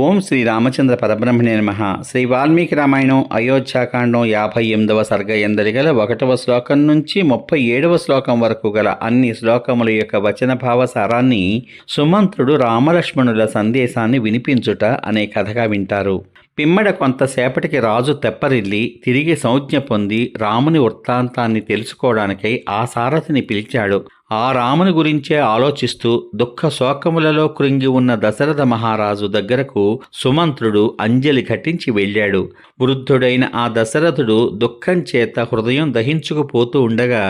ఓం శ్రీ రామచంద్ర పరబ్రహ్మణే నమ. శ్రీ వాల్మీకి రామాయణం అయోధ్యాకాండం యాభై ఎనిమిదవ సర్గ ఎందరి గల ఒకటవ శ్లోకం నుంచి ముప్పై ఏడవ శ్లోకం వరకు గల అన్ని శ్లోకముల యొక్క వచన భావ సారాన్ని సుమంత్రుడు రామలక్ష్మణుల సందేశాన్ని వినిపించుట అనే కథగా వింటారు. పిమ్మడ కొంతసేపటికి రాజు తెప్పరిల్లి తిరిగి సంజ్ఞ పొంది రాముని వృత్తాంతాన్ని తెలుసుకోవడానికై ఆ సారథిని పిలిచాడు. ఆ రాముని గురించే ఆలోచిస్తూ దుఃఖ శోకములలో కృంగి ఉన్న దశరథ మహారాజు దగ్గరకు సుమంత్రుడు అంజలి ఘటించి వెళ్ళాడు. వృద్ధుడైన ఆ దశరథుడు దుఃఖం చేత హృదయం దహించుకుపోతూ ఉండగా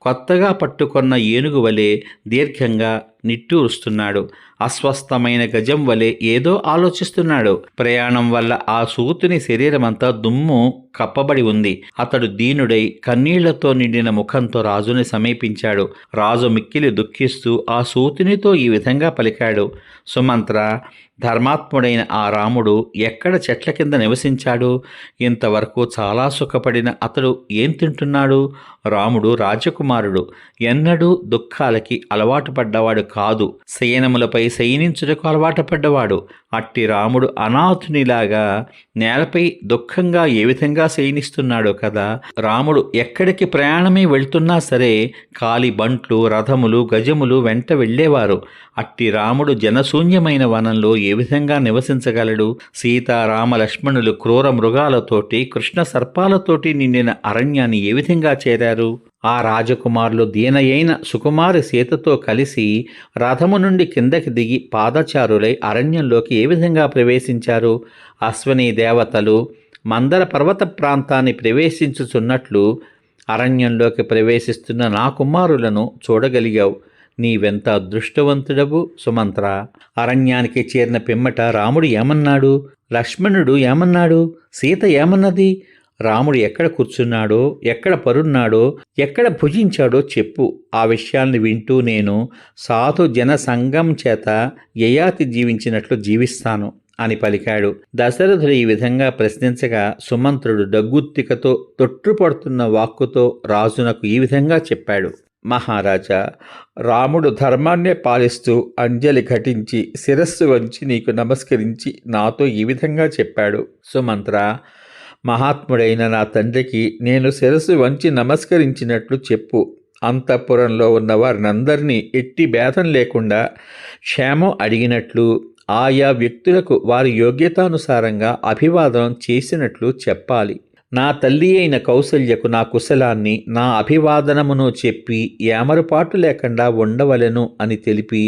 కొత్తగా పట్టుకొన్న ఏనుగు వలె దీర్ఘంగా నిట్టూరుస్తున్నాడు. అస్వస్థమైన గజం వలె ఏదో ఆలోచిస్తున్నాడు. ప్రయాణం వల్ల ఆ సూతుని శరీరమంతా దుమ్ము కప్పబడి ఉంది. అతడు దీనుడై కన్నీళ్ళతో నిండిన ముఖంతో రాజుని సమీపించాడు. రాజు మిక్కిలి దుఃఖిస్తూ ఆ సూతునితో ఈ విధంగా పలికాడు. సుమంత్ర ధర్మాత్ముడైన ఆ రాముడు ఎక్కడ చెట్ల కింద నివసించాడు? ఇంతవరకు చాలా సుఖపడిన అతడు ఏం తింటున్నాడు? రాముడు రాజకుమారుడు. ఎన్నడూ దుఃఖాలకి అలవాటు పడ్డవాడు కాదు. శయనములపై శయనించుటకు అలవాటు పడ్డవాడు. అట్టి రాముడు అనాథునిలాగా నేలపై దుఃఖంగా ఏ విధంగా శయనిస్తున్నాడో కదా. రాముడు ఎక్కడికి ప్రయాణమే వెళ్తున్నా సరే కాలి బంట్లు రథములు గజములు వెంట వెళ్ళేవారు. అట్టి రాముడు జనశూన్యమైన వనంలో ఏ విధంగా నివసించగలడు? సీతారామ లక్ష్మణులు క్రూర మృగాలతోటి కృష్ణ సర్పాలతోటి నిండిన అరణ్యాన్ని ఏ విధంగా చేరారు? ఆ రాజకుమారులు దీనయైన సుకుమారి సీతతో కలిసి రథము నుండి కిందకి దిగి పాదచారులై అరణ్యంలోకి ఏ విధంగా ప్రవేశించారు? అశ్వనీ దేవతలు మందర పర్వత ప్రాంతాన్ని ప్రవేశించుచున్నట్లు అరణ్యంలోకి ప్రవేశిస్తున్న నా కుమారులను చూడగలిగావు. నీవెంత అదృష్టవంతుడవు సుమంత్ర! అరణ్యానికి చేరిన పిమ్మట రాముడు ఏమన్నాడు? లక్ష్మణుడు ఏమన్నాడు? సీత ఏమన్నది? రాముడు ఎక్కడ కూర్చున్నాడో ఎక్కడ పరున్నాడో ఎక్కడ భుజించాడో చెప్పు. ఆ విషయాల్ని వింటూ నేను సాధు జన సంఘం చేత యయాతి జీవించినట్లు జీవిస్తాను అని పలికాడు. దశరథుడు ఈ విధంగా ప్రశ్నించగా సుమంత్రుడు దగ్గుత్తికతో తొట్టుపడుతున్న వాక్కుతో రాజునకు ఈ విధంగా చెప్పాడు. మహారాజా రాముడు ధర్మాన్నే పాలిస్తూ అంజలి ఘటించి శిరస్సు వంచి నీకు నమస్కరించి నాతో ఈ విధంగా చెప్పాడు. సుమంత్ర మహాత్ముడైన నా తండ్రికి నేను శిరస్సు వంచి నమస్కరించినట్లు చెప్పు. అంతఃపురంలో ఉన్న వారినందరినీ ఎట్టి భేదం లేకుండా క్షేమం అడిగినట్లు ఆయా వ్యక్తులకు వారి యోగ్యతానుసారంగా అభివాదనం చేసినట్లు చెప్పాలి. నా తల్లి అయిన కౌసల్యకు నా కుశలాన్ని నా అభివాదనమును చెప్పి ఏమరుపాటు లేకుండా ఉండవలెను అని తెలిపి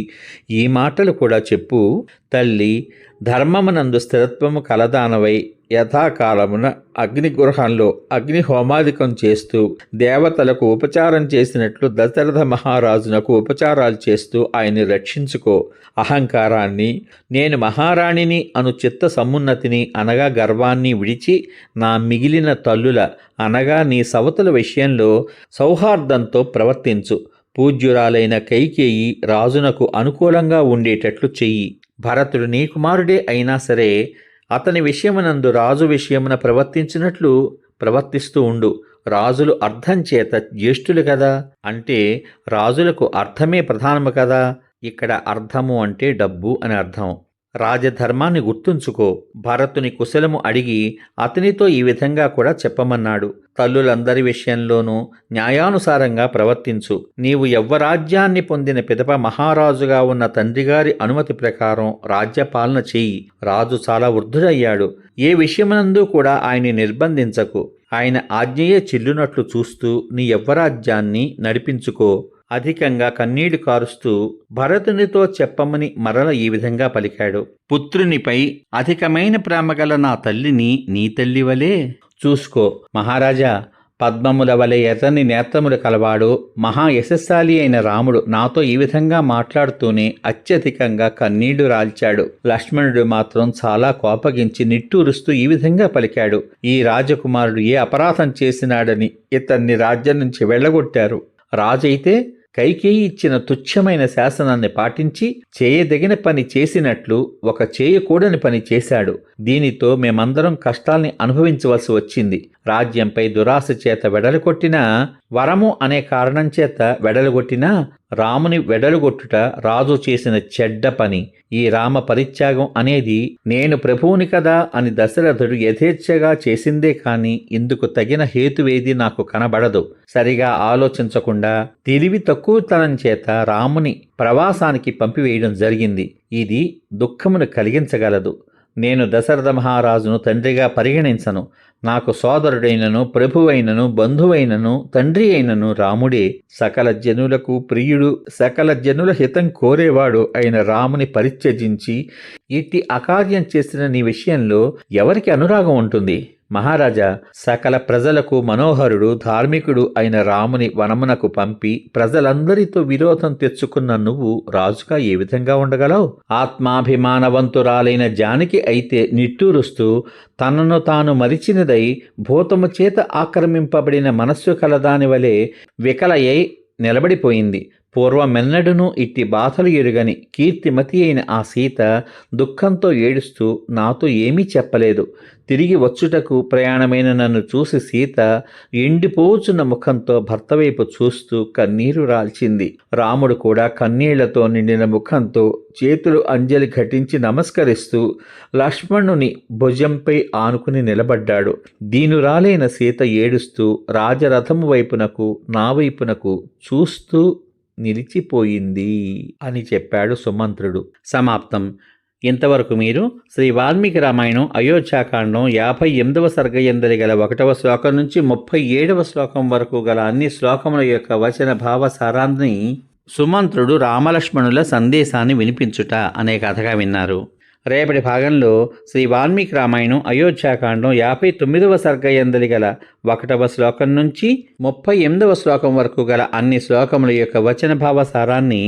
ఈ మాటలు కూడా చెప్పు. తల్లి ధర్మమునందు స్థిరత్వము కలదానవై యథాకాలమున అగ్నిగృహంలో అగ్నిహోమాధికం చేస్తూ దేవతలకు ఉపచారం చేసినట్లు దశరథ మహారాజునకు ఉపచారాలు చేస్తూ ఆయన్ని రక్షించుకో. అహంకారాన్ని నేను మహారాణిని అను చిత్త సమున్నతిని అనగా గర్వాన్ని విడిచి నా మిగిలిన తల్లుల అనగా నీ సవతుల విషయంలో సౌహార్దంతో ప్రవర్తించు. పూజ్యురాలైన కైకేయి రాజునకు అనుకూలంగా ఉండేటట్లు చెయ్యి. భరతుడు నీ కుమారుడే అయినా సరే అతని విషయమునందు రాజు విషయమున ప్రవర్తించినట్లు ప్రవర్తిస్తూ ఉండు. రాజులు అర్థం చేత జ్యేష్ఠులు కదా? అంటే రాజులకు అర్థమే ప్రధానము కదా? ఇక్కడ అర్థము అంటే డబ్బు అని అర్థం. రాజధర్మాన్ని గుర్తుంచుకో. భరతుని కుశలము అడిగి అతనితో ఈ విధంగా కూడా చెప్పమన్నాడు. తల్లులందరి విషయంలోనూ న్యాయానుసారంగా ప్రవర్తించు. నీవు యవ్వరాజ్యాన్ని పొందిన పిదప మహారాజుగా ఉన్న తండ్రిగారి అనుమతి ప్రకారం రాజ్యపాలన చెయ్యి. రాజు చాలా వృద్ధుడయ్యాడు. ఏ విషయమునందు కూడా ఆయన్ని నిర్బంధించకు. ఆయన ఆజ్ఞయే చిల్లునట్లు చూస్తూ నీ యవ్వరాజ్యాన్ని నడిపించుకో. అధికంగా కన్నీళ్ళు కారుస్తూ భరతునితో చెప్పమని మరల ఈ విధంగా పలికాడు. పుత్రునిపై అధికమైన ప్రేమ గల నా తల్లిని నీ తల్లి వలే చూసుకో. మహారాజా పద్మముల వలె ఎర్రని నేత్రములు కలవాడు మహా యశస్సాలి అయిన రాముడు నాతో ఈ విధంగా మాట్లాడుతూనే అత్యధికంగా కన్నీళ్ళు రాల్చాడు. లక్ష్మణుడు మాత్రం చాలా కోపగించి నిట్టూరుస్తూ ఈ విధంగా పలికాడు. ఈ రాజకుమారుడు ఏ అపరాధం చేసినాడని ఇతన్ని రాజ్యం నుంచి వెళ్ళగొట్టారు. రాజైతే కైకేయి ఇచ్చిన తుచ్చమైన శాసనాన్ని పాటించి చేయదగిన పని చేసినట్లు ఒక చేయకూడని పని చేశాడు. దీనితో మేమందరం కష్టాల్ని అనుభవించవలసి వచ్చింది. రాజ్యంపై దురాశ చేత వెడలుకొట్టిన వరము అనే కారణం చేత వెడలుగొట్టిన రాముని వెడలుగొట్టుట రాజు చేసిన చెడ్డ పని. ఈ రామ పరిత్యాగం అనేది నేను ప్రభువుని కదా అని దశరథుడు యథేచ్ఛగా చేసిందే కాని ఇందుకు తగిన హేతువేది నాకు కనబడదు. సరిగా ఆలోచించకుండా తెలివి తక్కువతనం చేత రాముని ప్రవాసానికి పంపివేయడం జరిగింది. ఇది దుఃఖమును కలిగించగలదు. నేను దశరథ మహారాజును తండ్రిగా పరిగణించను. నాకు సోదరుడైనను ప్రభువైనను బంధువైనను తండ్రి అయినను రాముడే. సకల జనులకు ప్రియుడు సకల జనుల హితం కోరేవాడు అయిన రాముని పరిత్యజించి ఇట్టి అకార్యం చేసిన నీ విషయంలో ఎవరికి అనురాగం ఉంటుంది? మహారాజా సకల ప్రజలకు మనోహరుడు ధార్మికుడు అయిన రాముని వనమునకు పంపి ప్రజలందరితో విరోధం తెచ్చుకున్న నువ్వు రాజుగా ఏ విధంగా ఉండగలవు? ఆత్మాభిమానవంతురాలైన జానకి అయితే నిట్టూరుస్తూ తనను తాను మరిచినదై భూతము చేత ఆక్రమింపబడిన మనస్సు కలదాని వలె వికలయై నిలబడిపోయింది. పూర్వమెన్నడునూ ఇట్టి బాధలు ఎరుగని కీర్తిమతి అయిన ఆ సీత దుఃఖంతో ఏడుస్తూ నాతో ఏమీ చెప్పలేదు. తిరిగి వచ్చుటకు ప్రయాణమైన నన్ను చూసి సీత ఎండిపోచున్న ముఖంతో భర్త వైపు చూస్తూ కన్నీరు రాల్చింది. రాముడు కూడా కన్నీళ్ళతో నిండిన ముఖంతో చేతులు అంజలి ఘటించి నమస్కరిస్తూ లక్ష్మణుని భుజంపై ఆనుకుని నిలబడ్డాడు. దీనురాలైన సీత ఏడుస్తూ రాజరథము వైపునకు నా వైపునకు చూస్తూ నిలిచిపోయింది అని చెప్పాడు సుమంత్రుడు. సమాప్తం. ఇంతవరకు మీరు శ్రీ వాల్మీకి రామాయణం అయోధ్యాకాండం యాభై ఎనిమిదవ సర్గయందరి గల ఒకటవ శ్లోకం నుంచి ముప్పై ఏడవ శ్లోకం వరకు గల అన్ని శ్లోకముల యొక్క వచన భావ సారాన్ని సుమంత్రుడు రామలక్ష్మణుల సందేశాన్ని వినిపించుట అనే కథగా విన్నారు. రేపటి భాగంలో శ్రీ వాల్మీకి రామాయణం అయోధ్యాకాండం యాభై తొమ్మిదవ సర్గయందలి గల ఒకటవ శ్లోకం నుంచి ముప్పై ఎనిమిదవ శ్లోకం వరకు గల అన్ని శ్లోకముల యొక్క వచన భావ సారాన్ని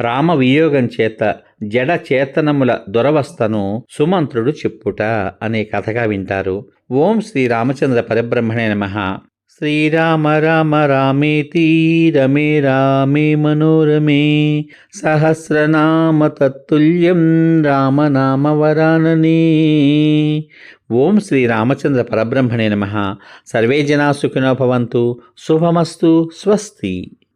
రామ వియోగం చేత జడ చేతనముల దురవస్థను సుమంత్రుడు చెప్పుట అనే కథగా వింటారు. ఓం శ్రీ రామచంద్ర పరబ్రహ్మణే నమ. శ్రీరామ రామ రామేతి రమే రామే మనోరమే. సహస్రనామ తత్తుల్యం రామనామ వరాననే. ఓం శ్రీ రామచంద్ర పరబ్రహ్మణే నమ. సర్వే జనా సుఖినో భవంతు. శుభమస్తు. స్వస్తి.